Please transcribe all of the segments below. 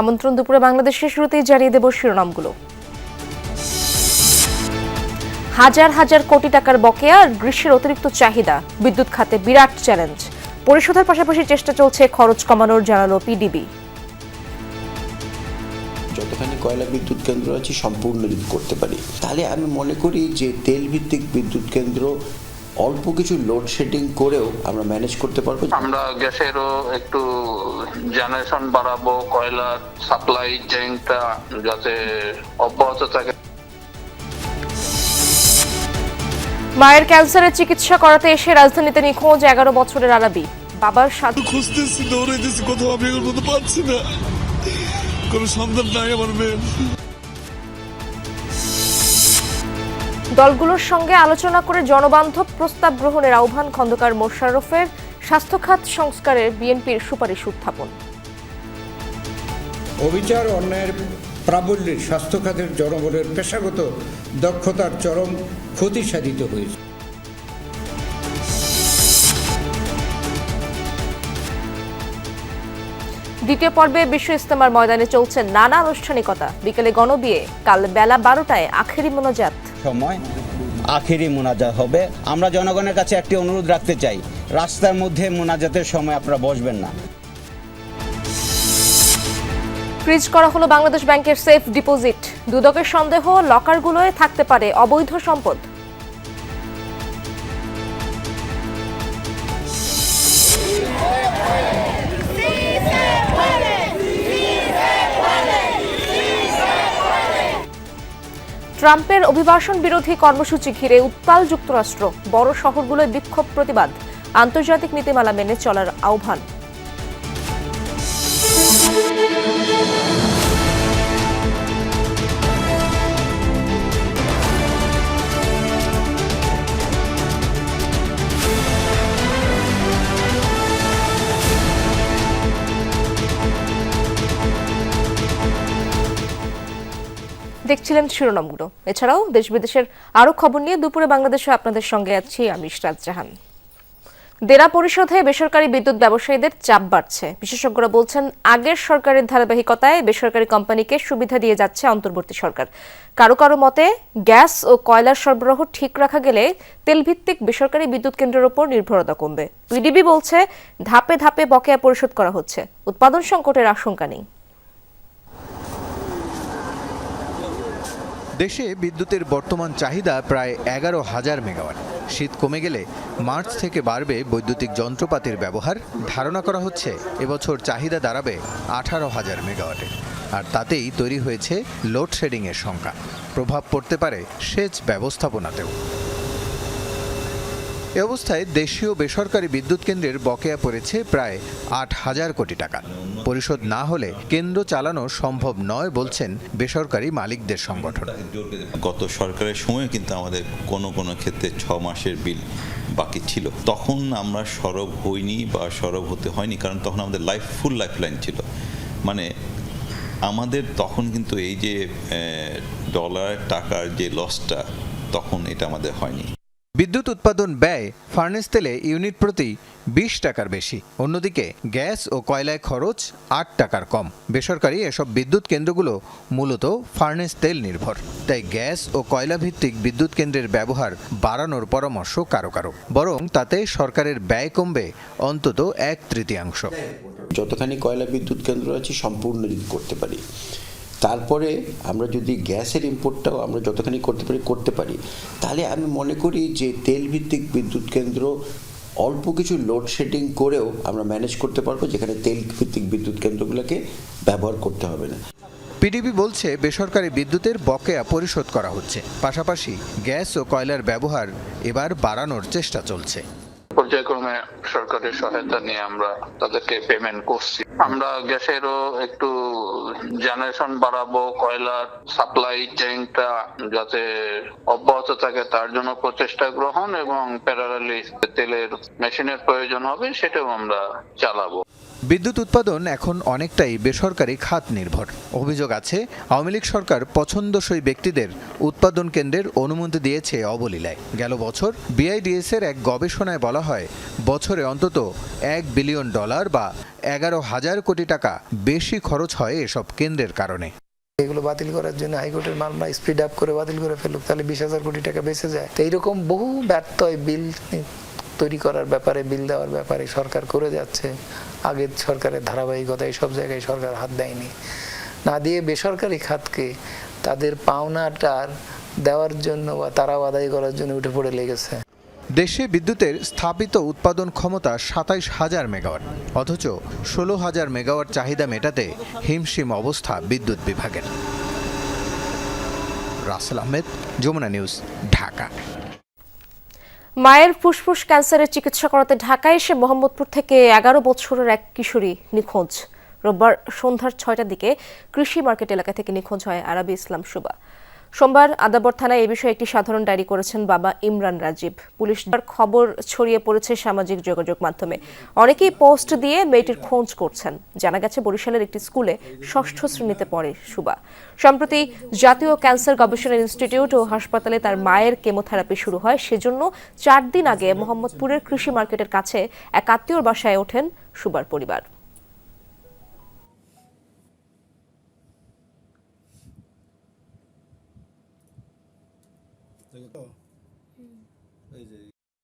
আমন্ত্রণ দুপুরে বাংলাদেশের শুরুতেই জানিয়ে দেব শিরোনামগুলো। হাজার হাজার কোটি টাকার বকেয়া গ্রীষ্মের অতিরিক্ত চাহিদা, বিদ্যুৎ খাতে বিরাট চ্যালেঞ্জ। পরিশোধের পাশাপাশি চেষ্টা চলছে খরচ কমানোর, জানালো পিডিবি। যতখানি কয়লা বিদ্যুৎ কেন্দ্র আছে, সম্পূর্ণ যদি করতে পারি। তাহলে আমি মনে করি যে তেল ভিত্তিক বিদ্যুৎ কেন্দ্র অল্প কিছু লোডশেডিং করেও আমরা ম্যানেজ করতে পারব। আমরা গ্যাসেরও একটু জেনারেশন বাড়াবো কয়লার সাপ্লাই চেইনটা যাতে অব্যাহত থাকে। মায়ের ক্যান্সারের চিকিৎসা করাতে এসে রাজধানীতে নিখোঁজ এগারো বছরের আলাবি। বাবার সাথে খুঁজতেছি দৌড়াইতেছি কোথাও আমি পাচ্ছি না। কোনো সন্ধান নাই আমার মেয়ের। দলগুলোর সঙ্গে আলোচনা করে জনবান্ধব প্রস্তাব গ্রহণের আহ্বান খন্দকার মোশাররফের স্বাস্থ্যখাত সংস্কারের বিএনপির সুপারিশ উত্থাপন। অবিচার অন্যায়ের প্রাবল্যের স্বাস্থ্য খাতের জনগণের পেশাগত দক্ষতার চরম ক্ষতি সাধিত হয়েছে। দ্বিতীয় পর্বে বিশ্ব ইস্তেমার ময়দানে চলছে নানা আনুষ্ঠানিকতা। বিকেলে গণবিয়ে কাল বেলা বারোটায় আখেরি মোনাজাত। সময় আখেরি মোনাজাত হবে। আমরা জনগণের কাছে একটি অনুরোধ রাখতে চাই, রাস্তার মধ্যে মোনাজাতের সময় আপনারা বসবেন না। ফ্রিজ করা হলো বাংলাদেশ ব্যাংকের সেফ ডিপোজিট দুদকের সন্দেহ, লকারগুলোয় থাকতে পারে অবৈধ সম্পদ। ট্রাম্পের অভিবাসন বিরোধী কর্মসূচি ঘিরে উত্তাল যুক্তরাষ্ট্র, বড় শহরগুলোয় বিক্ষোভ প্রতিবাদ, আন্তর্জাতিক নীতিমালা মেনে চলার আহ্বান। দেখছিলেন শিরোনামগুলো। এছাড়াও দেশ বিদেশের আরও খবর নিয়ে দুপুরে বাংলাদেশে আপনাদের সঙ্গে আছি আমি ইশরাত জাহান। দেনা পরিশোধে বেসরকারি বিদ্যুৎ ব্যবসায়ীদের চাপ বাড়ছে। বিশেষজ্ঞরা বলছেন, আগের সরকারের ধারাবাহিকতায় বেসরকারি কোম্পানিকে সুবিধা দিয়ে যাচ্ছে অন্তর্বর্তী সরকার। কারও কারও মতে, গ্যাস ও কয়লার সরবরাহ ঠিক রাখা গেলে তেলভিত্তিক বেসরকারি বিদ্যুৎ কেন্দ্রের উপর নির্ভরতা কমবে। পিডিবি বলছে, ধাপে ধাপে বকেয়া পরিশোধ করা হচ্ছে। উৎপাদন সংকটের আশঙ্কা নেই। দেশে বিদ্যুতের বর্তমান চাহিদা প্রায় এগারো হাজার মেগাওয়াট। শীত কমে গেলে মার্চ থেকে বাড়বে বৈদ্যুতিক যন্ত্রপাতির ব্যবহার। ধারণা করা হচ্ছে এবছর চাহিদা দাঁড়াবে আঠারো হাজার মেগাওয়াটে। আর তাতেই তৈরি হয়েছে লোডশেডিংয়ের সংখ্যা। প্রভাব পড়তে পারে সেচ ব্যবস্থাপনাতেও। এ অবস্থায় দেশীয় বেসরকারি বিদ্যুৎ কেন্দ্রের বকেয়া পড়েছে প্রায় আট হাজার কোটি টাকা। পরিশোধ না হলে কেন্দ্র চালানো সম্ভব নয় বলছেন বেসরকারি মালিকদের সংগঠন। গত সরকারের সময় কিন্তু আমাদের কোনো কোনো ক্ষেত্রে ছ মাসের বিল বাকি ছিল। তখন আমরা সরব হইনি বা সরব হতে হয়নি, কারণ তখন আমাদের লাইফ ফুল লাইফ লাইন ছিল। মানে আমাদের তখন কিন্তু এই যে ডলার টাকার যে লসটা তখন এটা আমাদের হয়নি। বিদ্যুৎ উৎপাদন ব্যয় ফার্নেস তেলে ইউনিট প্রতি বিশ টাকার বেশি। অন্যদিকে গ্যাস ও কয়লায় খরচ আট টাকার কম। বেসরকারি এসব বিদ্যুৎ কেন্দ্রগুলো মূলত ফার্নেস তেল নির্ভর। তাই গ্যাস ও কয়লা ভিত্তিক বিদ্যুৎ কেন্দ্রের ব্যবহার বাড়ানোর পরামর্শ কারও কারও। বরং তাতে সরকারের ব্যয় কমবে অন্তত এক তৃতীয়াংশ। যতখানি কয়লা বিদ্যুৎ কেন্দ্র আছে, সম্পূর্ণ করতে পারি। তারপরে আমরা যদি গ্যাসের ইম্পোর্টটাও আমরা যতখানি করতে পারি করতে পারি, তাহলে আমি মনে করি যে তেল ভিত্তিক বিদ্যুৎ কেন্দ্র অল্প কিছু লোডশেডিং করেও আমরা ম্যানেজ করতে পারব, যেখানে তেল ভিত্তিক বিদ্যুৎ কেন্দ্রগুলোকে ব্যবহার করতে হবে না। পিডিবি বলছে বেসরকারি বিদ্যুতের বকেয়া পরিশোধ করা হচ্ছে। পাশাপাশি গ্যাস ও কয়লার ব্যবহার এবার বাড়ানোর চেষ্টা চলছে। পর্যায়ক্রমে সরকারের সহায়তা নিয়ে আমরা তাদেরকে পেমেন্ট করছি। আমরা গ্যাসেরও একটু জেনারেশন বাড়াবো কয়লার সাপ্লাই চেইনটা যাতে অব্যাহত থাকে, তার জন্য প্রচেষ্টা গ্রহণ এবং প্যারালালি তেলের মেশিনের প্রয়োজন হবে, সেটাও আমরা চালাবো। বিদ্যুৎ উৎপাদন এখন অনেকটাই বেসরকারি খাত নির্ভর। অভিযোগ আছে, আওয়ামী লীগ সরকার পছন্দসই ব্যক্তিদের উৎপাদন কেন্দ্রের অনুমতি দিয়েছে অবলীলায়। গেল বছর বিআইডিএস এর এক গবেষণায় বলা হয়, বছরে অন্তত এক বিলিয়ন ডলার বা এগারো হাজার কোটি টাকা বেশি খরচ হয় এসব কেন্দ্রের কারণে। এগুলো বাতিল করার জন্য হাইকোর্টের মামলা স্পিড আপ করে বাতিল করে ফেলুক, তাহলে বিশ হাজার কোটি টাকা বেঁচে যায়। তো এইরকম বহু ব্যর্থ বিল তৈরি করার ব্যাপারে, বিল দেওয়ার ব্যাপারে সরকার করে যাচ্ছে। আগের সরকারের ধারাবাহিকতা সব জায়গায় সরকার হাত দেয়নি। না দিয়ে বেসরকারি খাতকে তাদের পাওনাটার দেওয়ার জন্য বা তারাও আদায় করার জন্য উঠে পড়ে লেগেছে। দেশে বিদ্যুতের স্থাপিত উৎপাদন ক্ষমতা সাতাইশ হাজার মেগাওয়াট, অথচ ষোলো হাজার মেগাওয়াট চাহিদা মেটাতে হিমশিম অবস্থা বিদ্যুৎ বিভাগের। রাসেল আহমেদ, যমুনা নিউজ, ঢাকা। মায়ের ফুসফুস ক্যান্সারের চিকিৎসা করাতে ঢাকায় এসে মোহাম্মদপুর থেকে এগারো বছরের এক কিশোরী নিখোঁজ। রোববার সন্ধ্যার ছয়টার দিকে কৃষি মার্কেট এলাকা থেকে নিখোঁজ হয় আরবি ইসলাম সুবা। সোমবার আদাবর থানায় এ বিষয়ে একটি সাধারণ ডায়েরি করেছেন বাবা ইমরান রাজীব। পুলিশ খবর ছড়িয়ে পড়েছে সামাজিক যোগাযোগ মাধ্যমে। অনেকেই পোস্ট দিয়ে মেয়েটির খোঁজ করছেন। জানা গেছে, বরিশালের একটি স্কুলে ষষ্ঠ শ্রেণীতে পড়ে সুবা। সম্প্রতি জাতীয় ক্যান্সার গবেষণা ইনস্টিটিউট ও হাসপাতালে তার মায়ের কেমোথেরাপি শুরু হয়। সেজন্য চার দিন আগে মোহাম্মদপুরের কৃষি মার্কেটের কাছে এক আত্মীয়র বাসায় ওঠেন সুবার পরিবার।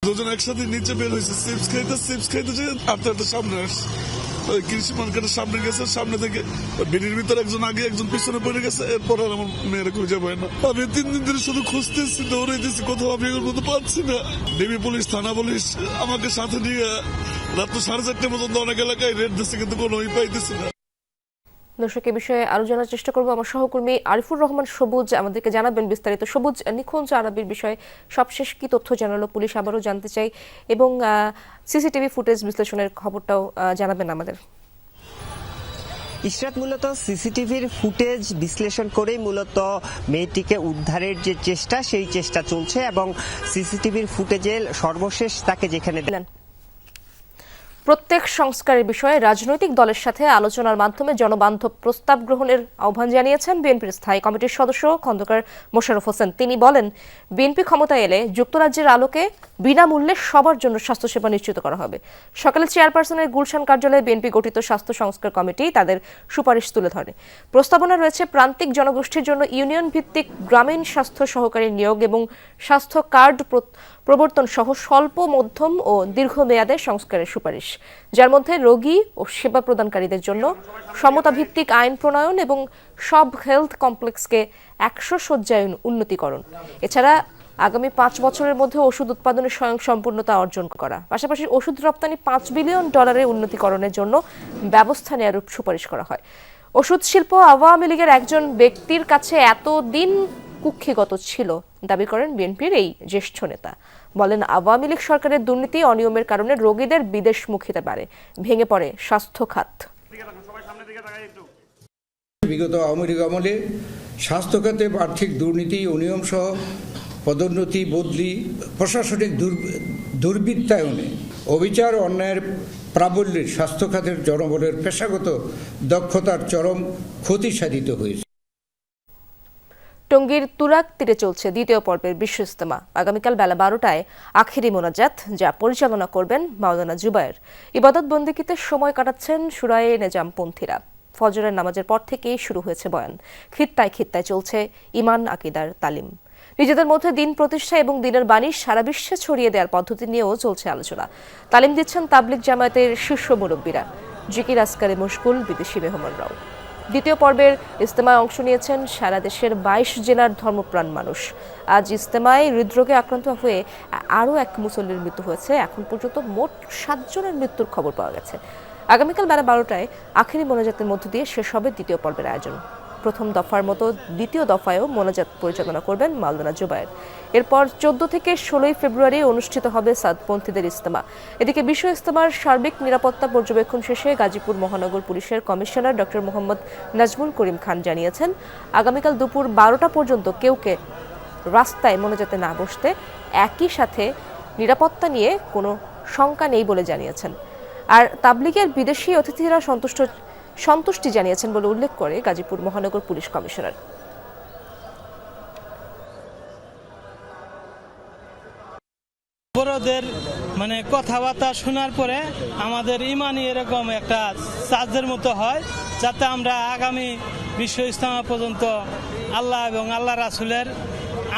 দুজন একসাথে নিচে বের হয়েছে। চিপস খাইতে চিপস খাইতে যে আটটা আটটা সামনে আসছে। কৃষি মার্কেটের সামনে গেছে, সামনে থেকে বিড়ির ভিতরে একজন আগে, একজন পিছনে পড়ে গেছে, এরপর আর আমার মেয়েরা খুঁজে পায় না। আমি তিন দিন ধরে শুধু খুঁজতেছি, দৌড়াইতেছি, কোথাও আমি এগুলোর মতো পাচ্ছি না। ডিবি পুলিশ, থানা পুলিশ আমাকে সাথে নিয়ে রাত সাড়ে চারটে পর্যন্ত অনেক এলাকায় রেড দিচ্ছে কিন্তু কোনো পাইতেছি না। দর্শক এ বিষয়ে আরও জানার চেষ্টা করব আমার সহকর্মী আরিফুর রহমান সবুজ। আমাদেরকে জানাবেন বিস্তারিত। সবুজ নিখোঁজ আরবির বিষয়ে সবশেষ কি তথ্য জানালো পুলিশ আবারও জানতে চাই এবং সিসিটিভি ফুটেজ বিশ্লেষণের খবরটাও জানাবেন আমাদের। ইশরাত মূলত সিসিটিভির ফুটেজ বিশ্লেষণ করেই মূলত মেয়েটিকে উদ্ধারের যে চেষ্টা সেই চেষ্টা চলছে এবং সিসিটিভির ফুটেজে সর্বশেষ তাকে যেখানে দিলেন প্রত্যেক সংস্কারের বিষয়ে রাজনৈতিক দলের সাথে আলোচনার মাধ্যমে জনবান্ধব প্রস্তাব গ্রহণের আহ্বান জানিয়েছেন বিএনপির স্থায়ী কমিটির সদস্য খন্দকার মোশারফ হোসেন। তিনি বলেন, বিএনপি ক্ষমতায় এলে যুক্তরাজ্যের আলোকে বিনামূল্যে সবার জন্য স্বাস্থ্যসেবা নিশ্চিত করা হবে। সকালে চেয়ারপারসনের গুলশান কার্যালয়ে বিএনপি গঠিত স্বাস্থ্য সংস্কার কমিটি তাদের সুপারিশ তুলে ধরে। প্রস্তাবনা রয়েছে প্রান্তিক জনগোষ্ঠীর জন্য ইউনিয়ন ভিত্তিক গ্রামীণ স্বাস্থ্য সহকারী নিয়োগ এবং স্বাস্থ্য কার্ড প্রবর্তন সহ স্বল্প, মধ্যম ও দীর্ঘমেয়াদে সংস্কারের সুপারিশ। যার মধ্যে রোগী ও সেবা প্রদানকারীদের জন্য সমতা ভিত্তিক আইন প্রণয়ন এবং সব হেলথ কমপ্লেক্সকে একশো শয্যায়ন উন্নতিকরণ। এছাড়া আগামী পাঁচ বছরের মধ্যে ওষুধ উৎপাদনের স্বয়ং সম্পূর্ণতা অর্জন করা। পাশাপাশি ওষুধ রপ্তানি পাঁচ বিলিয়ন ডলারের উন্নতিকরণের জন্য ব্যবস্থা নেওয়ার সুপারিশ করা হয়। ওষুধ শিল্প আওয়ামী লীগের একজন ব্যক্তির কাছে এতদিন কুক্ষিগত ছিল, দাবি করেন বিএনপির এই জ্যেষ্ঠ নেতা। বলেন, আওয়ামী লীগ সরকারের দুর্নীতি অনিয়মের কারণে রোগীদের বিদেশমুখিতে পারে। ভেঙে পড়ে স্বাস্থ্য খাত। বিগত আওয়ামী লীগ আমলে স্বাস্থ্যখাতে আর্থিক দুর্নীতি, অনিয়ম সহ পদোন্নতি, বদলি, প্রশাসনিক দুর্বৃত্তায়নে অবিচার, অন্যায়ের প্রাবল্যে স্বাস্থ্যখাতের জনবলের পেশাগত দক্ষতার চরম ক্ষতি সাধিত হয়েছে। টঙ্গীর তুরাক তীরে চলছে দ্বিতীয় পর্বের বিশ্ব ইস্তেমা আগামীকাল বেলা বারোটায় আখেরি মোনাজাত, যা পরিচালনা করবেন মাওলানা জুবায়ের। ইবাদত বন্দিকিতে সময় কাটাচ্ছেন সুরায়ে নেজামপন্থীরা। ফজরের নামাজের পর থেকেই শুরু হয়েছে বয়ান। খিত্তায় খিত্তায় চলছে ইমান আকিদার তালিম। নিজেদের মধ্যে দিন প্রতিষ্ঠা এবং দিনের বাণী সারা বিশ্বে ছড়িয়ে দেওয়ার পদ্ধতি নিয়েও চলছে আলোচনা। তালিম দিচ্ছেন তাবলিক জামায়াতের শীর্ষ মুরব্বীরা। জিকির আসকারে মুশকুল বিদেশি মেহমানরাও। দ্বিতীয় পর্বের ইজতেমায় অংশ নিয়েছেন সারা দেশের বাইশ জেলার ধর্মপ্রাণ মানুষ। আজ ইজতেমায় হৃদরোগে আক্রান্ত হয়ে আরও এক মুসল্লির মৃত্যু হয়েছে। এখন পর্যন্ত মোট সাতজনের মৃত্যুর খবর পাওয়া গেছে। আগামীকাল বেলা বারোটায় আখেরি মোনাজাতের মধ্য দিয়ে শেষ হবে দ্বিতীয় পর্বের আয়োজন। প্রথম দফার মতো দ্বিতীয় দফায়ও মোনাজাত পরিচালনা করবেন মাওলানা জুবায়ের। এরপর চোদ্দ থেকে ষোলোই ফেব্রুয়ারি অনুষ্ঠিত হবে সাদপন্থীদের ইস্তেমা এদিকে বিশ্ব ইস্তেমার সার্বিক নিরাপত্তা পর্যবেক্ষণ শেষে গাজীপুর মহানগর পুলিশের কমিশনার ডক্টর মোহাম্মদ নাজমুল করিম খান জানিয়েছেন, আগামীকাল দুপুর বারোটা পর্যন্ত কেউকে রাস্তায় মোনাজাতে না বসতে একই সাথে নিরাপত্তা নিয়ে কোনো শঙ্কা নেই বলে জানিয়েছেন। আর তাবলিগের বিদেশি অতিথিরা সন্তুষ্ট সন্তুষ্টি জানিয়েছেন বলে উল্লেখ করে গাজীপুর মহানগর পুলিশ কমিশনার। অপরাধের মানে কথাবার্তা শোনার পরে আমাদের ইমানই এরকম একটা চার্জের মতো হয়, যাতে আমরা আগামী বিশ্ব ইস্তেমা পর্যন্ত আল্লাহ এবং আল্লাহ রাসুলের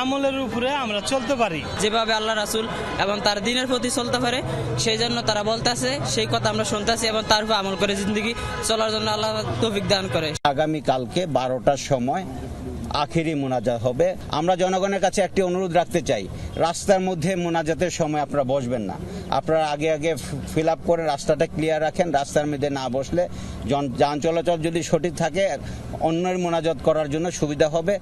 আমলের উপরে আমরা চলতে পারি। যেভাবে আল্লাহ রাসুল এবং তার দিনের প্রতি চলতে পারে সেই জন্য তারা বলতেছে সেই কথা আমরা শুনতেছি এবং তার উপর আমল করে জিন্দগি চলার জন্য আল্লাহ তৌফিক দান করে। আগামী কালকে বারোটার সময় আখেরি মোনাজাত হবে। আমরা জনগণের কাছে একটি অনুরোধ রাখতে চাই রাস্তার মধ্যে মোনাজাতের সময় আপনারা বসবেন না। আপনারা আগে আগে ফিল আপ করে রাস্তাটা ক্লিয়ার রাখেন রাস্তার মধ্যে না বসলে যান চলাচল যদি সঠিক থাকে অন্যের মোনাজাত করার জন্য সুবিধা হবে।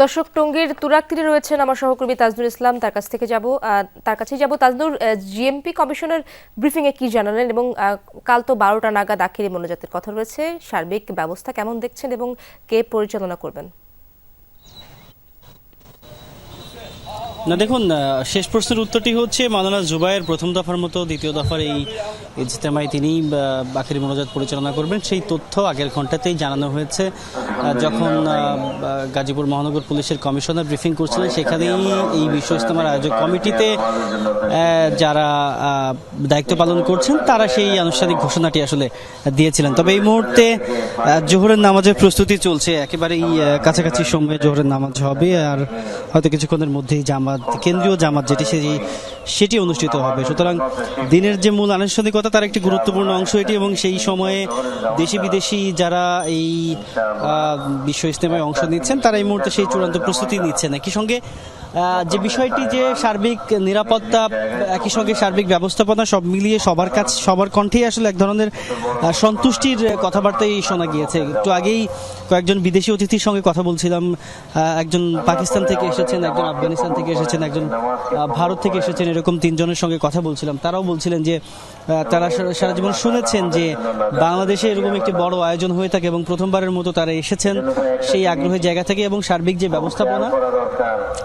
দর্শক, টঙ্গীর তুরাক তীরে রয়েছেন আমার সহকর্মী তাজনুর ইসলাম। তার কাছ থেকে যাব তার কাছেই যাব। তাজনুর জিএমপি কমিশনের ব্রিফিং এ কি জানালেন এবং কাল তো বারোটা নাগাদ আখেরি মনোজাতের কথা রয়েছে। সার্বিক ব্যবস্থা কেমন দেখছেন এবং কে পরিচালনা করবেন? না, দেখুন শেষ প্রশ্নের উত্তরটি হচ্ছে মাওলানা জুবাইয়ের প্রথম দফার মতো দ্বিতীয় দফার এই ইজতেমায় তিনি বাকির মনোজাত পরিচালনা করবেন। সেই তথ্য আগের ঘন্টাতেই জানানো হয়েছে। যখন গাজীপুর মহানগর পুলিশের কমিশনার ব্রিফিং করছিলেন, সেখানেই এই বিশ্ব ইজতেমার আয়োজক কমিটিতে যারা দায়িত্ব পালন করছেন, তারা সেই আনুষ্ঠানিক ঘোষণাটি আসলে দিয়েছিলেন। তবে এই মুহূর্তে জোহরের নামাজের প্রস্তুতি চলছে। একেবারেই কাছাকাছি সময়ে জোহরের নামাজ হবে, আর হয়তো কিছুক্ষণের মধ্যেই জামাত কেন্দ্রীয় জামাত যেটি সেটি সেটি অনুষ্ঠিত হবে। সুতরাং দিনের যে মূল আনুষ্ঠানিকতা, তার একটি গুরুত্বপূর্ণ অংশ এটি এবং সেই সময়ে দেশি বিদেশি যারা এই বিশ্ব ইজতেমায় অংশ নিচ্ছেন, তারা এই মুহূর্তে সেই চূড়ান্ত প্রস্তুতি নিচ্ছেন। একই সঙ্গে যে বিষয়টি যে সার্বিক নিরাপত্তা, একই সঙ্গে সার্বিক ব্যবস্থাপনা সব মিলিয়ে সবার কাছে, সবার কণ্ঠেই আসলে এক ধরনের সন্তুষ্টির কথাবার্তাই শোনা গিয়েছে। একটু আগেই কয়েকজন বিদেশি অতিথির সঙ্গে কথা বলছিলাম। একজন পাকিস্তান থেকে এসেছেন, একজন আফগানিস্তান থেকে এসেছেন। একজন আহ, ভারত থেকে এসেছেন এরকম তিনজনের সঙ্গে কথা বলছিলাম। তারাও বলছিলেন যে তারা সারা- জীবন শুনেছেন যে বাংলাদেশে এরকম একটি বড় আয়োজন হয়ে থাকে এবং প্রথমবারের মতো তারা এসেছেন সেই আগ্রহের জায়গা থেকে এবং সার্বিক যে ব্যবস্থাপনা,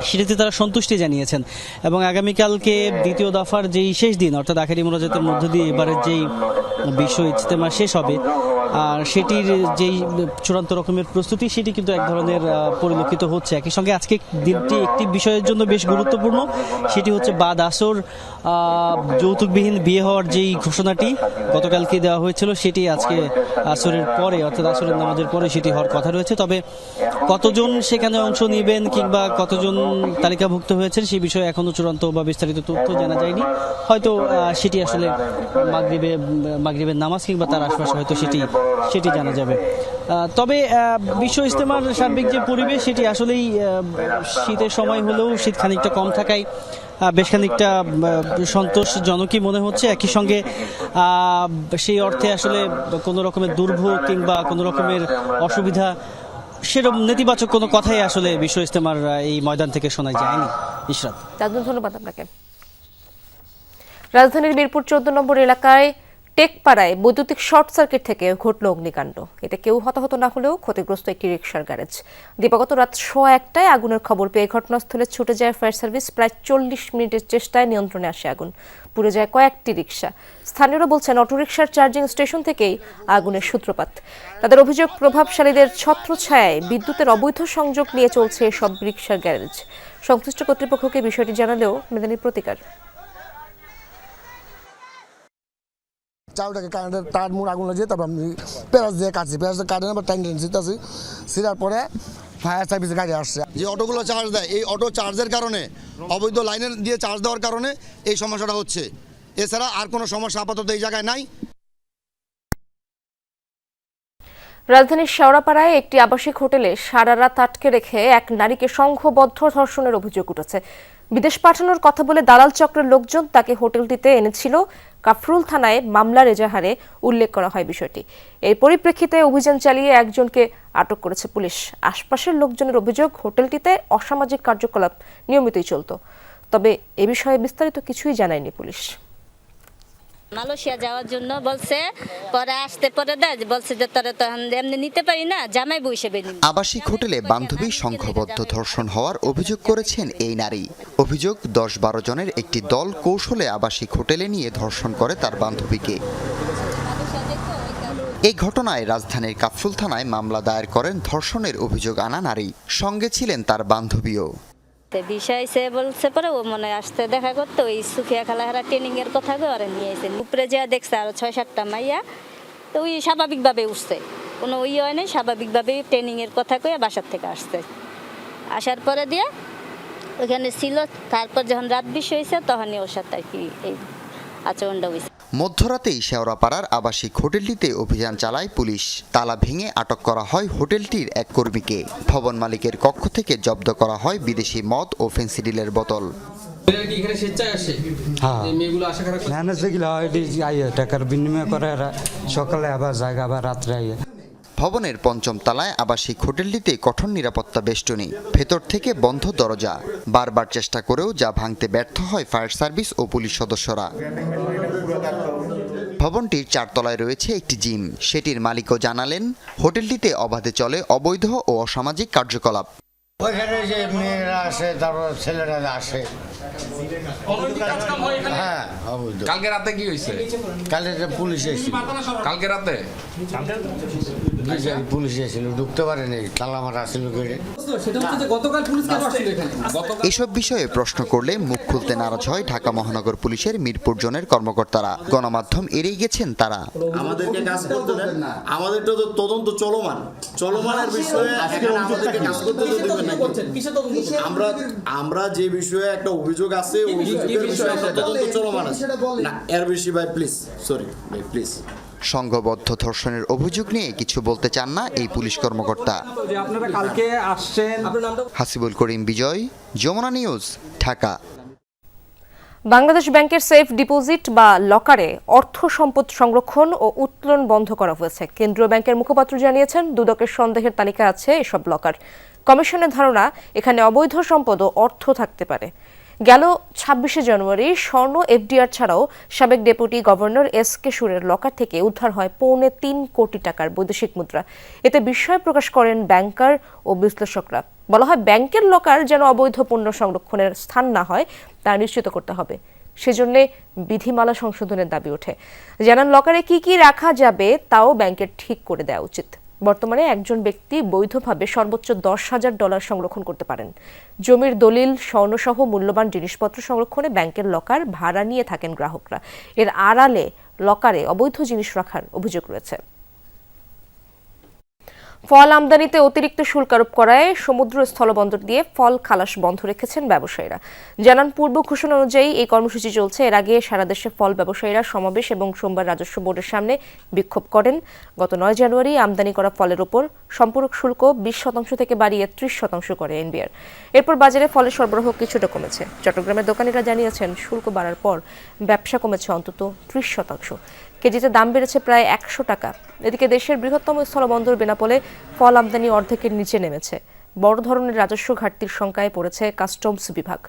সেটাতে তারা সন্তুষ্টি জানিয়েছেন। এবং আগামীকালকে দ্বিতীয় দফার যেই শেষ দিন, অর্থাৎ আখেরি মোনাজাতের মধ্য দিয়ে এবারের যেই বিশ্ব ইজতেমা শেষ হবে, আর সেটির যেই চূড়ান্ত রকমের প্রস্তুতি, সেটি কিন্তু এক ধরনের পরিলক্ষিত হচ্ছে। একই সঙ্গে আজকে দিনটি একটি বিষয়ের জন্য বেশ গুরুত্বপূর্ণ, সেটি হচ্ছে বাদ আসর যৌতুকবিহীন বিয়ে হওয়ার যেই ঘোষণাটি গতকালকে দেওয়া হয়েছিল, সেটি আজকে আসরের পরে, অর্থাৎ আসরের নামাজের পরে সেটি হওয়ার কথা রয়েছে। তবে কতজন সেখানে অংশ নেবেন কিংবা কতজন তালিকাভুক্ত হয়েছেন সেই বিষয়ে এখনও চূড়ান্ত বা বিস্তারিত তথ্য জানা যায়নি। হয়তো সেটি আসলে মাগরিবে, মাগরিবের নামাজ কিংবা তার আশপাশে হয়তো সেটি সেটি জানা যাবে। তবে বিশ্ব ইজতেমার সার্বিক যে পরিবেশ, সেটি আসলেই শীতের সময় হলেও শীত খানিকটা কম থাকায় বেশ খানিকটা সন্তোষজনকই মনে হচ্ছে। একই সঙ্গে সেই অর্থে আসলে কোনো রকমের দুর্ভোগ কিংবা কোনো রকমের অসুবিধা, সেরকম নেতিবাচক কোনো কথাই আসলে বিশ্ব ইজতেমার এই ময়দান থেকে শোনা যায়নি। ইশরাত। ধন্যবাদ আপনাকে। রাজধানীর মিরপুর চোদ্দ নম্বর এলাকায় টেকপাড়ায় বৈদ্যুতিক শর্ট সার্কিট থেকে ঘটল অগ্নিকাণ্ড। এতে কেউ হতাহত না হলেও ক্ষতিগ্রস্ত একটি রিক্সার গ্যারেজ। দিবাগত রাত সোয়া একটায় আগুনের খবর পেয়ে ঘটনাস্থলে ছুটে যায় ফায়ার সার্ভিস। প্রায় চল্লিশ মিনিটের চেষ্টায় নিয়ন্ত্রণে আসে আগুন। পুড়ে যায় কয়েকটি রিক্সা স্থানীয়রা বলছেন অটোরিকশার চার্জিং স্টেশন থেকেই আগুনের সূত্রপাত। তাদের অভিযোগ, প্রভাবশালীদের ছত্রছায়ায় বিদ্যুতের অবৈধ সংযোগ নিয়ে চলছে সব রিক্সার গ্যারেজ। সংশ্লিষ্ট কর্তৃপক্ষকে বিষয়টি জানালেও মেলেনি প্রতিকার। চাউটাকে কারেন্টের তার মুড় আগুন লাগিয়ে তারপর আমি পেঁয়াজ দিয়ে কাটছি। পেঁয়াজ দিয়ে কাটে আবার টাইম টাইম ছিটাছি ছিটার পরে ফায়ার সার্ভিসের গাড়ি আসছে। যে অটোগুলো চার্জ দেয় এই অটো চার্জের কারণে অবৈধ লাইনের দিয়ে চার্জ দেওয়ার কারণে এই সমস্যাটা হচ্ছে। এছাড়া আর কোনো সমস্যা আপাতত এই জায়গায় নাই। রাজধানীর শেওড়াপাড়ায় একটি আবাসিক হোটেলে সারা রাত আটকে রেখে এক নারীকে সংঘবদ্ধ ধর্ষণের অভিযোগ উঠেছে। বিদেশ পাঠানোর কথা বলে দালাল চক্রের লোকজন তাকে হোটেলটিতে এনেছিল। কাফরুল থানায় মামলার এজাহারে উল্লেখ করা হয় বিষয়টি। এর পরিপ্রেক্ষিতে অভিযান চালিয়ে একজনকে আটক করেছে পুলিশ। আশপাশের লোকজনের অভিযোগ, হোটেলটিতে অসামাজিক কার্যকলাপ নিয়মিতই চলত। তবে এ বিষয়ে বিস্তারিত কিছুই জানায়নি পুলিশ। মালয়েশিয়া যাওয়ার জন্য বলছে, পরে আসতে পরে দেয় বলছে যে তোরা তো এমনি নিতে পারি না, জামাই বসে বেনি আবাসিক হোটেলে বান্ধবী সংঘবদ্ধ ধর্ষণ হওয়ার অভিযোগ করেছেন এই নারী। অভিযোগ দশ বারো জনের একটি দল কৌশলে আবাসিক হোটেলে নিয়ে ধর্ষণ করে তার বান্ধবীকে। এই ঘটনায় রাজধানীর কাফরুল থানায় মামলা দায়ের করেন ধর্ষণের অভিযোগ আনা নারী। সঙ্গে ছিলেন তার বান্ধবীও। তো বিষয় সে বলছে পরে ও মনে আসতে দেখা করতে, ওই সুখিয়া খালাহারা ট্রেনিং এর কথা ওরা নিয়ে আসে উপরে যা দেখছে আরও ছয় সাতটা মাইয়া, তো ওই স্বাভাবিকভাবে উঠছে। কোনো ওই হয় নাই স্বাভাবিকভাবে ট্রেনিং এর কথা কয়ে বাসার থেকে আসছে। আসার পরে দিয়ে ওইখানে ছিল, তারপর যখন রাত বিষ হয়েছে তখনই ওর সাথে আর কি এই আচরণটা হয়েছে মধ্যরাতেই শেওড়াপাড়ার আবাসিক হোটেলটিতে অভিযান চালায় পুলিশ। তালা ভেঙে আটক করা হয় হোটেলটির এক কর্মীকে। ভবন মালিকের কক্ষ থেকে জব্দ করা হয় বিদেশি মদ ও ফেন্সিডিলের বোতল। আইয়ে টাকার বিনিময় করে সকালে আবার জায়গা আবার রাত্রে আইয়ে। ভবনের পঞ্চম তলায় আবাসিক হোটেলটিতে কঠোর নিরাপত্তা বেষ্টনী ভেতর থেকে বন্ধ দরজা। বারবার চেষ্টা করেও যা ভাঙতে ব্যর্থ হয় ফায়ার সার্ভিস ও পুলিশ সদস্যরা। ভবনটির চারতলায় রয়েছে একটি জিম। সেটির মালিকও জানালেন হোটেলটিতে অবাধে চলে অবৈধ ও অসামাজিক কার্যকলাপ। ওইখানে যে মেয়েরা আসে তারপর ছেলেরা আসে। হ্যাঁ কালকে রাতে কি হয়েছে? কালকে পুলিশ এসেছিল। কালকে রাতে? বিচারি পুলিশ এসেছিল ঢুকতে পারেনি তালা মারা আসছিল করে এসব বিষয়ে প্রশ্ন করলে মুখ খুলতে নারাজ হয় ঢাকা মহানগর পুলিশের মিরপুর জোনের কর্মকর্তারা। গণমাধ্যম এড়িয়ে গেছেন তারা। আমাদেরকে কাজ করতে দেন। আমাদেরটা তো তদন্ত চলমান। চলমানের বিষয়ে আমাদেরকে কাজ করতে তো না আমরা আমরা যে বিষয়ে একটা অভিযোগ আছে অভিযোগের বিষয়ে? তদন্ত চলমান আছে। না এর বেশি ভাই প্লিজ সরি ভাই প্লিজ সংঘবদ্ধ ধর্ষণের অভিযোগ নিয়ে কিছু বলতে চান না এই পুলিশ কর্মকর্তা। আপনারা কালকে আসছেন হাসিবুল করিম বিজয় যমুনা নিউজ ঢাকা। বাংলাদেশ ব্যাংকের সেফ ডিপোজিট বা লকারে অর্থ সম্পদ সংরক্ষণ ও উত্তোলন বন্ধ করা হয়েছে। কেন্দ্রীয় ব্যাংকের মুখপাত্র জানিয়েছেন দুদকের সন্দেহের তালিকা আছে এসব লকার। কমিশনের ধারণা এখানে অবৈধ সম্পদ ও অর্থ থাকতে পারে। গেল ছাব্বিশে জানুয়ারি, স্বর্ণ এফডিআর ছাড়াও সাবেক ডেপুটি গভর্নর এস কে সুরের লকার থেকে উদ্ধার হয় পৌনে তিন কোটি টাকার বৈদেশিক মুদ্রা। এতে বিস্ময় প্রকাশ করেন ব্যাংকার ও বিশ্লেষকরা। বলা হয় ব্যাংকের লকার যেন অবৈধ পণ্য সংরক্ষণের স্থান না হয়, তা নিশ্চিত করতে হবে। সেজন্য বিধিমালা সংশোধনের দাবি ওঠে। জানান, লকারে কি কি রাখা যাবে তাও ব্যাংকের ঠিক করে দেওয়া উচিত। বর্তমানে একজন ব্যক্তি বৈধভাবে সর্বোচ্চ দশ হাজার ডলার সংরক্ষণ করতে পারেন। জমির দলিল, স্বর্ণসহ মূল্যবান জিনিসপত্র সংরক্ষণে ব্যাংকের লকার ভাড়া নিয়ে থাকেন গ্রাহকরা। এর আড়ালে লকারে অবৈধ জিনিস রাখার অভিযোগ রয়েছে। ফল আমদানিতে অতিরিক্ত শুল্ক আরোপ করায় সমুদ্র স্থলবন্দর দিয়ে ফল খালাস বন্ধ রেখেছেন ব্যবসায়ীরা। জানান, পূর্ব ঘোষণা অনুযায়ী এই কর্মসূচি চলছে। এর আগে সারা দেশে ফল ব্যবসায়ীরা সমাবেশ এবং সোমবার রাজস্ব বোর্ডের সামনে বিক্ষোভ করেন। গত নয় জানুয়ারি আমদানি করা ফলের ওপর সম্পূরক শুল্ক বিশ শতাংশ থেকে বাড়িয়ে ত্রিশ শতাংশ করে এনবিআর। এরপর বাজারে ফলের সরবরাহ কিছুটা কমেছে। চট্টগ্রামের দোকানিরা জানিয়েছেন, শুল্ক বাড়ার পর ব্যবসা কমেছে অন্তত ত্রিশ শতাংশ। কেজিতে দাম বেড়েছে প্রায় একশো টাকা। এদিকে দেশের বৃহত্তম স্থলবন্দর বেনাপোলে ফল আমদানি অর্ধেকের নিচে নেমেছে। বড় ধরনের রাজস্ব ঘাটতির সংখ্যায় পড়েছে কাস্টমস বিভাগ।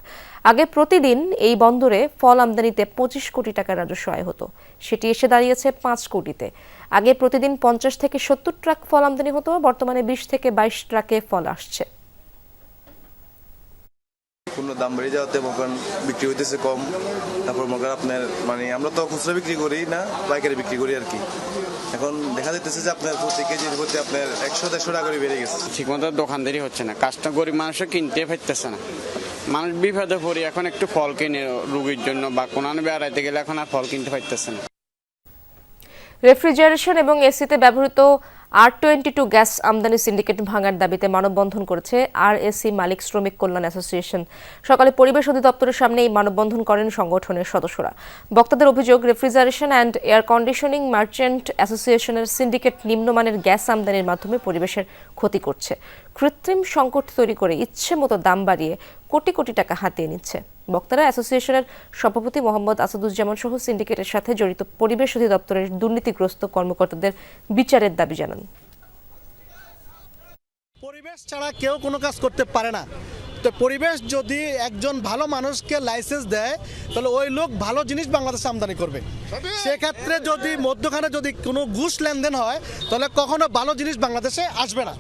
আগে প্রতিদিন এই বন্দরে ফল আমদানিতে পঁচিশ কোটি টাকার রাজস্ব আয় হতো। সেটি এসে দাঁড়িয়েছে পাঁচ কোটিতে। আগে প্রতিদিন পঞ্চাশ থেকে সত্তর ট্রাক ফল আমদানি হতো, বর্তমানে বিশ থেকে বাইশ ট্রাকে ফল আসছে। পূর্ণ দাম বেড়ে যাওয়াতে মনে করেন বিক্রি হইতেছে কম। তারপর মনে করেন আপনার মানে আমরা তো খুচরা বিক্রি করি না পাইকারি বিক্রি করি আর কি। এখন দেখা যাইতেছে যে আপনার প্রতি কেজির প্রতি আপনার একশো দেড়শো টাকা করে বেড়ে গেছে। ঠিকমতো দোকানদারি হচ্ছে না। কাজটা গরিব মানুষও কিনতে পারতেছে না। মানুষ বিপদে পড়ি এখন একটু ফল কিনে রুগীর জন্য বা কোনো বেড়াইতে গেলে এখন আর ফল কিনতে পারতেছে না। রেফ্রিজারেশন এবং এসিতে ব্যবহৃত আর টোয়েন্টি টু গ্যাস আমদানি সিন্ডিকেট ভাঙার দাবিতে মানববন্ধন করেছে আর এসি মালিক শ্রমিক কল্যাণ অ্যাসোসিয়েশন। সকালে পরিবেশ অধিদপ্তরের সামনে এই মানববন্ধন করেন সংগঠনের সদস্যরা। বক্তাদের অভিযোগ, refrigeration and air conditioning merchant অ্যাসোসিয়েশনের সিন্ডিকেট নিম্নমানের গ্যাস আমদানির মাধ্যমে পরিবেশের ক্ষতি করছে। কৃত্রিম সংকট তৈরি করে ইচ্ছে মতো দাম বাড়িয়ে কোটি কোটি টাকা হাতিয়ে নিচ্ছে। বক্তারা অ্যাসোসিয়েশনের সভাপতি মোহাম্মদ আসাদুজ্জামান সহ সিন্ডিকেটের সাথে জড়িত পরিবেশ অধিদপ্তরের দুর্নীতিগ্রস্ত কর্মকর্তাদের বিচারের দাবি জানান। পরিবেশ ছাড়া কেউ কোনো কাজ করতে পারে না। তো পরিবেশ যদি একজন ভালো মানুষকে লাইসেন্স দেয় তাহলে ওই লোক ভালো জিনিস বাংলাদেশে আমদানি করবে। সেক্ষেত্রে যদি মধ্যখানে যদি কোনো ঘুষ লেনদেন হয় তাহলে কখনো ভালো জিনিস বাংলাদেশে আসবে না।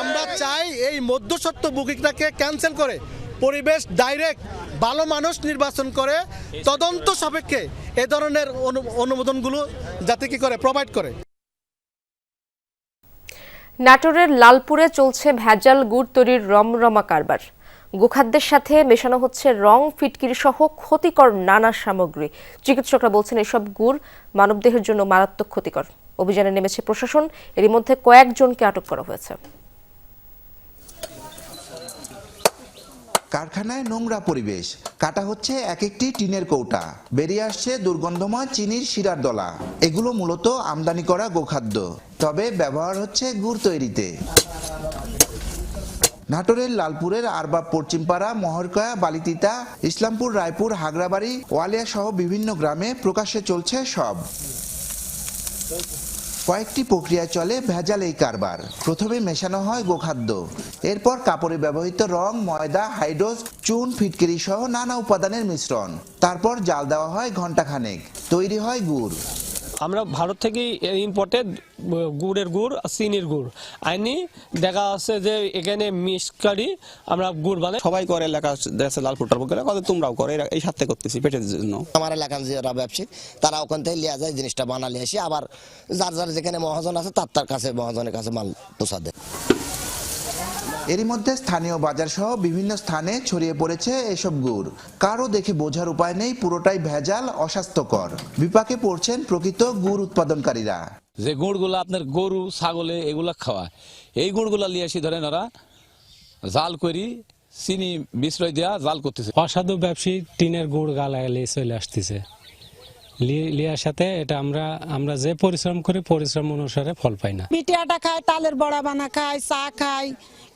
আমরা চাই এই মধ্যসত্ত্ব বুকিংটাকে ক্যান্সেল করে পরিবেশ ডাইরেক্ট ভালো মানুষ নির্বাচন করে, তদন্ত সাপেক্ষে এ ধরনের অনু- অনুমোদনগুলো যাতে কি করে প্রোভাইড করে। নাটোরের লালপুরে চলছে ভেজাল গুড় তৈরির রমরমা কারবার। গোখাদ্যের সাথে মেশানো হচ্ছে রং, ফিটকিরি সহ ক্ষতিকর নানা সামগ্রী। চিকিৎসকরা বলছেন এসব গুড় মানবদেহের জন্য মারাত্মক ক্ষতিকর। অভিযানে নেমেছে প্রশাসন, এরই মধ্যে কয়েকজনকে আটক করা হয়েছে। কারখানায় নোংরা পরিবেশ। কাটা হচ্ছে এক একটি টিনের কৌটা। বেরিয়ে আসছে দুর্গন্ধময় চিনির শিরার দলা। এগুলো মূলত আমদানি করা গোখাদ্য। তবে ব্যবহার হচ্ছে গুড় তৈরিতে। নাটোরের লালপুরের আরবাব পশ্চিমপাড়া, মহরকয়া, বালিতিতা, ইসলামপুর, রায়পুর হাগরাবাড়ি ওয়ালিয়া সহ বিভিন্ন গ্রামে প্রকাশ্যে চলছে সব। কয়েকটি প্রক্রিয়া চলে ভেজাল এই কারবার। প্রথমে মেশানো হয় গোখাদ্য। এরপর কাপড়ে ব্যবহৃত রং, ময়দা, হাইড্রোজ, চুন, ফিটকিরি সহ নানা উপাদানের মিশ্রণ। তারপর জাল দেওয়া হয় ঘন্টাখানেক তৈরি হয় গুড়। আমরা ভারত থেকে ইম্পোর্টেড গুড়ের গুড় আর চিনির গুড়। আইনি দেখা আছে যে এখানে মিক্সকারি আমরা গুড় বানাই। সবাই করে এলাকা দেশে লাল ফুটার করে কত তোমরাও করে এরা এই সাথে করতেছি পেটের জন্য। আমার এলাকার যারা ব্যবসায়ী তারা ওখান থেকে লিয়া যায় জিনিসটা বানালে এসে আবার যার যার যেখানে মহাজন আছে তার তার কাছে মহাজনের কাছে মাল পোষা দেয়। এরই মধ্যে স্থানীয় বাজার সহ বিভিন্ন স্থানে ছড়িয়ে পড়েছে এসব গুড়। কারও দেখে বোঝার উপায় নেই পুরোটাই ভেজাল অস্বাস্থ্যকর। বিপাকে পড়ছেন প্রকৃত গুড় উৎপাদনকারীরা। যে গুড়গুলো আপনার গরু ছাগলে এগুলা খাওয়া এই গুড়গুলো নিয়ে আসি ধরেন ওরা জাল করি চিনি বিশ্রয় দেওয়া জাল করতেছে। অসাধু ব্যবসায়ী টিনের গুড় গালাগালি চলে আসতেছে। লিয়ার সাথে এটা আমরা আমরা যে পরিশ্রম করি পরিশ্রম অনুসারে ফল পাই না। আটা খায় তালের বড়া বানা খায় চা খায়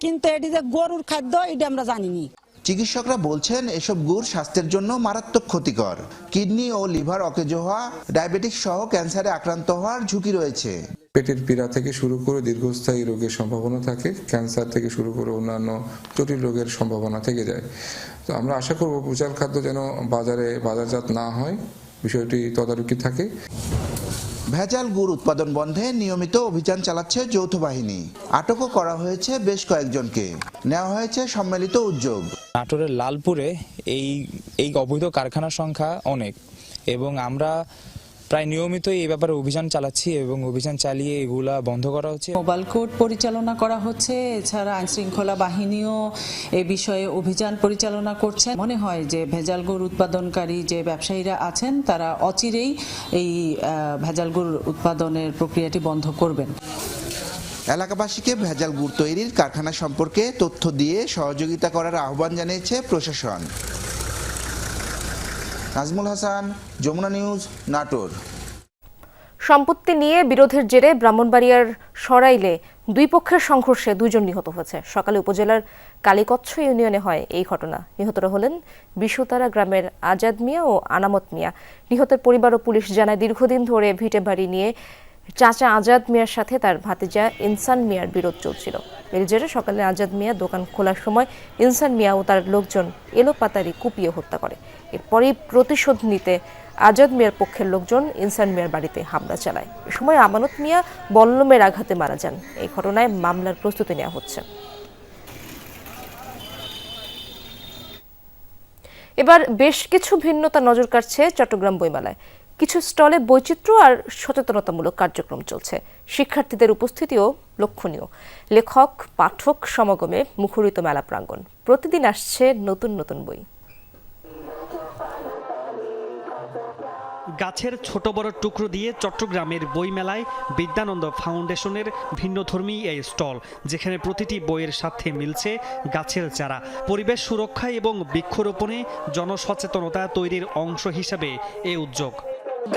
কিন্তু এটি যে গরুর খাদ্য এটা আমরা জানিনি। চিকিৎসকরা বলছেন এসব গুড় স্বাস্থ্যের জন্য মারাত্মক ক্ষতিকর। কিডনি ও লিভার অকেজ হওয়া ডায়াবেটিস সহ ক্যান্সারে আক্রান্ত হওয়ার ঝুঁকি রয়েছে। পেটের পীড়া থেকে শুরু করে দীর্ঘস্থায়ী রোগের সম্ভাবনা থাকে ক্যান্সার থেকে শুরু করে অন্যান্য জটিল রোগের সম্ভাবনা থেকে যায়। তো আমরা আশা করব ভুজাল খাদ্য যেন বাজারে বাজারজাত না হয়। বিষয়টি তদারকি থাকে। ভেজাল গুড় উৎপাদন বন্ধে নিয়মিত অভিযান চালাচ্ছে যৌথ বাহিনী। আটকও করা হয়েছে বেশ কয়েকজনকে। নেওয়া হয়েছে সম্মিলিত উদ্যোগ। নাটোরের লালপুরে এই এই অবৈধ কারখানার সংখ্যা অনেক এবং আমরা প্রায় নিয়মিতই এই ব্যাপারে অভিযান চালাচ্ছি এবং অভিযান চালিয়ে এগুলা বন্ধ করা হচ্ছে। মোবাইল কোর্ট পরিচালনা করা হচ্ছে এছাড়া আইন শৃঙ্খলা বাহিনীও এ বিষয়ে অভিযান পরিচালনা করছে। মনে হয় যে ভেজাল গুড় উৎপাদনকারী যে ব্যবসায়ীরা আছেন তারা অচিরেই এই আহ, ভেজাল গুড় উৎপাদনের প্রক্রিয়াটি বন্ধ করবেন। এলাকাবাসীকে ভেজাল গুড় তৈরির কারখানা সম্পর্কে তথ্য দিয়ে সহযোগিতা করার আহ্বান জানিয়েছে প্রশাসন। নাজমুল হাসান, যমুনা নিউজ, নাটোর। সম্পত্তি নিয়ে বিরোধের জেরে ব্রাহ্মণবাড়িয়ার সরাইলে দুই পক্ষের সংঘর্ষে দুজন নিহত হয়েছে। সকালে উপজেলার কালীকচ্ছ ইউনিয়নে হয় এই ঘটনা। নিহতরা হলেন বিশুতারা গ্রামের আজাদ মিয়া ও আনামত মিয়া। নিহতের পরিবার ও পুলিশ জানায়, দীর্ঘদিন ধরে ভিটে বাড়ি নিয়ে চাচা আজাদ মিয়ার সাথে তার ভাতিজা ইনসান মিয়ার বিরোধ চলছিল। এর জেরে সকালে আজাদ মিয়া দোকান খোলার সময় ইনসান মিয়া ও তার লোকজন এলোপাতারি কুপিয়ে হত্যা করে। এরপরই প্রতিশোধ নিতে আজাদ মিয়ার পক্ষের লোকজন ইনসান মিয়ার বাড়িতে হামলা চালায়। এ সময় আমানত মিয়া বল্লমের আঘাতে মারা যান। এই ঘটনায় মামলার প্রস্তুতি নেওয়া হচ্ছে। এবার বেশ কিছু ভিন্নতা নজর কাটছে চট্টগ্রাম বইমেলায়। কিছু স্টলে বৈচিত্র্য আর সচেতনতামূলক কার্যক্রম চলছে। শিক্ষার্থীদের উপস্থিতিও লক্ষণীয়। লেখক, পাঠক সমাগমে মুখরিত মেলা প্রাঙ্গণ। প্রতিদিন আসছে নতুন নতুন বই। গাছের ছোট বড় টুকরো দিয়ে চট্টগ্রামের বইমেলায় বিদ্যানন্দ ফাউন্ডেশনের ভিন্নধর্মী এই স্টল, যেখানে প্রতিটি বইয়ের সাথে মিলছে গাছের চারা। পরিবেশ সুরক্ষা এবং বৃক্ষরোপণে জনসচেতনতা তৈরির অংশ হিসাবে এ উদ্যোগ।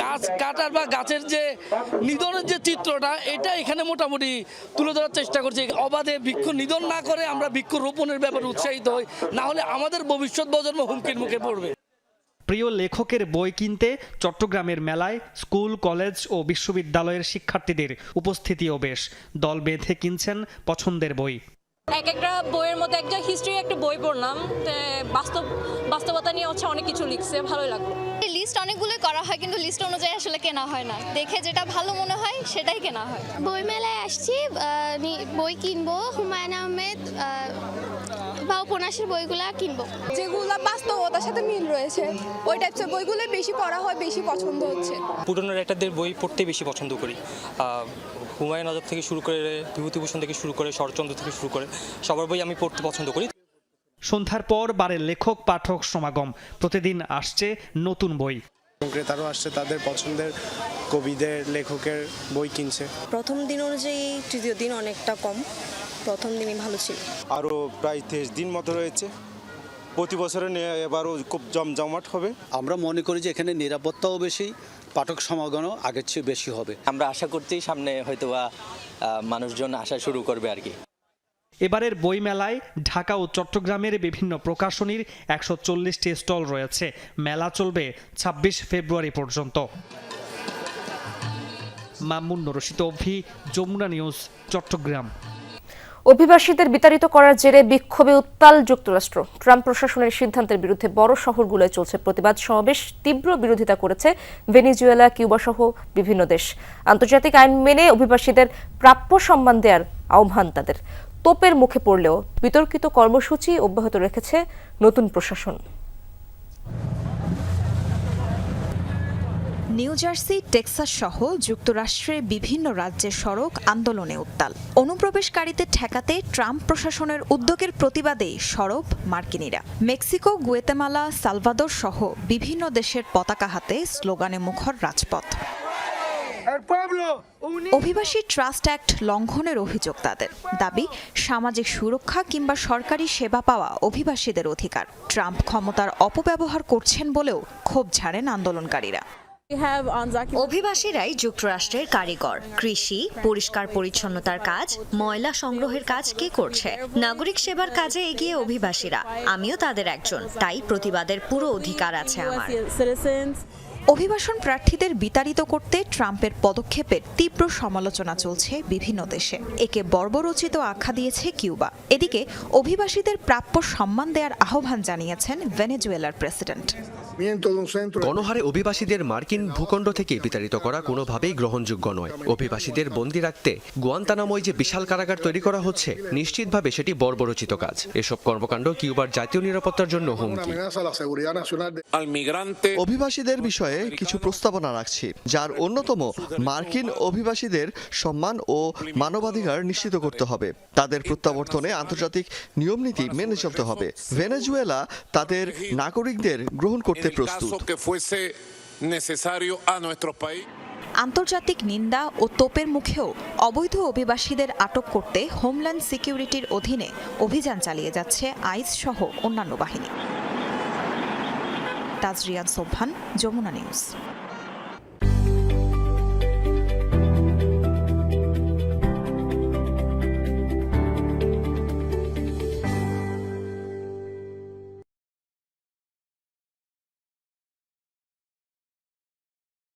গাছ কাটার বা গাছের যে নিধনের যে চিত্রটা, এটা এখানে মোটামুটি তুলে ধরার চেষ্টা করছি। অবাধে বৃক্ষ নিধন না করে আমরা বৃক্ষ রোপণের ব্যাপারে উৎসাহিত হই, না হলে আমাদের ভবিষ্যৎ প্রজন্ম হুমকির মুখে পড়বে। প্রিয় লেখকের বই কিনতে চট্টগ্রামের মেলায় স্কুল, কলেজ ও বিশ্ববিদ্যালয়ের শিক্ষার্থীদের উপস্থিতিও বেশ। দল বেঁধে কিনছেন পছন্দের বই। এক একটা বইয়ের মধ্যে একটা হিস্ট্রি একটা বই পড়লাম। বাস্তব বাস্তবতা নিয়ে হচ্ছে অনেক কিছু লিখছে ভালোই লাগল। লিস্ট অনেকগুলোই করা হয় কিন্তু লিস্ট অনুযায়ী আসলে কেনা হয় না। দেখে যেটা ভালো মনে হয় সেটাই কেনা হয়। বই মেলায় আসছি বই কিনবো হুমায়ুন আহমেদ আহ, বা উপন্যাসের বইগুলো কিনবো। যেগুলো বাস্তবতার সাথে মিল রয়েছে ওই টাইপসের বইগুলো বেশি পড়া হয় বেশি পছন্দ হচ্ছে। পুরনো রাইটারদের বই পড়তে বেশি পছন্দ করি। হুমায়ুন আজাদ থেকে শুরু করে বিভূতিভূষণ থেকে শুরু করে শরৎচন্দ্র থেকে শুরু করে সবার বই আমি পড়তে পছন্দ করি। সন্ধ্যার পর বারে লেখক পাঠক সমাগম। প্রতিদিন আসছে নতুন বই। ক্রেতারও আসছে তাদের পছন্দের কবিদের লেখকের বই কিনছে। প্রথম দিন অনুযায়ী তৃতীয় দিন অনেকটা কম। প্রথম দিনই ভালো ছিল। আরও প্রায় তেইশ দিন মতো রয়েছে। প্রতি বছরে এবারও খুব জমজমাট হবে। আমরা মনে করি যে এখানে নিরাপত্তাও বেশি পাঠক সমাগমও আগের চেয়ে বেশি হবে। আমরা আশা করছি সামনে হয়তোবা মানুষজন আসা শুরু করবে আর কি। এবারের বইমেলায় ঢাকা ও চট্টগ্রামের বিভিন্ন প্রকাশনীর একশো চল্লিশটি স্টল রয়েছে। মেলা চলবে ছাব্বিশ ফেব্রুয়ারি পর্যন্ত। মামুন রশিদ অভি যমুনা নিউজ চট্টগ্রাম। অভিবাসীদের বিতাড়িত করার জেরে বিক্ষোভে উত্তাল যুক্তরাষ্ট্র। ট্রাম্প প্রশাসনের সিদ্ধান্তের বিরুদ্ধে বড় শহরগুলোয় চলছে প্রতিবাদ সমাবেশ। তীব্র বিরোধিতা করেছে ভেনিজুয়েলা কিউবা সহ বিভিন্ন দেশ। আন্তর্জাতিক আইন মেনে অভিবাসীদের প্রাপ্য সম্মান দেওয়ার আহ্বান তাদের। তোপের মুখে পড়লেও বিতর্কিত কর্মসূচি অব্যাহত রেখেছে নতুন প্রশাসন। নিউ জার্সি টেক্সাস সহ যুক্তরাষ্ট্রের বিভিন্ন রাজ্যের সড়ক আন্দোলনে উত্তাল। অনুপ্রবেশকারীদের ঠেকাতে ট্রাম্প প্রশাসনের উদ্যোগের প্রতিবাদে সরব মার্কিনীরা। মেক্সিকো গুয়েতেমালা সালভাদর সহ বিভিন্ন দেশের পতাকা হাতে স্লোগানে মুখর রাজপথ। অভিবাসী ট্রাস্ট অ্যাক্ট লঙ্ঘনের অভিযোগ তাদের। দাবি সামাজিক সুরক্ষা কিংবা সরকারি সেবা পাওয়া অভিবাসীদের অধিকার। ট্রাম্প ক্ষমতার অপব্যবহার করছেন বলেও ক্ষোভ ঝাড়েন আন্দোলনকারীরা। অভিবাসীরাই যুক্তরাষ্ট্রের কারিগর কৃষি পরিষ্কার পরিচ্ছন্নতার কাজ ময়লা সংগ্রহের কাজ কে করছে? নাগরিক সেবার কাজে এগিয়ে অভিবাসীরা। আমিও তাদের একজন তাই প্রতিবাদের পুরো অধিকার আছে আমার। অভিবাসন প্রার্থীদের বিতাড়িত করতে ট্রাম্পের পদক্ষেপের তীব্র সমালোচনা চলছে বিভিন্ন দেশে। একে বর্বরচিত আখ্যা দিয়েছে কিউবা। এদিকে অভিবাসীদের প্রাপ্য সম্মান দেওয়ার আহ্বান জানিয়েছেন ভেনেজুয়েলার প্রেসিডেন্ট। গণহারে অভিবাসীদের মার্কিন ভূখণ্ড থেকে বিতাড়িত করা কোনোভাবেই গ্রহণযোগ্য নয়। অভিবাসীদের বন্দী রাখতে গোয়ান্তানাময় যে বিশাল কারাগার তৈরি করা হচ্ছে নিশ্চিতভাবে সেটি বর্বরচিত কাজ। এসব কর্মকাণ্ড কিউবার জাতীয় নিরাপত্তার জন্য হুমকি। অভিবাসীদের বিষয়ে কিছু প্রস্তাবনা রাখছি যার অন্যতম মার্কিন অভিবাসীদের সম্মান ও মানবাধিকার নিশ্চিত করতে হবে। তাদের প্রত্যাবর্তনে আন্তর্জাতিক নিয়মনীতি মেনে চলতে হবে। ভেনেজুয়েলা তাদের নাগরিকদের গ্রহণ করতে প্রস্তুত আন্তর্জাতিক নিন্দা ও তোপের মুখেও অবৈধ অভিবাসীদের আটক করতে হোমল্যান্ড সিকিউরিটির অধীনে অভিযান চালিয়ে যাচ্ছে আইস সহ অন্যান্য বাহিনী। তাজরিয়ান সোভান যমুনা নিউজ।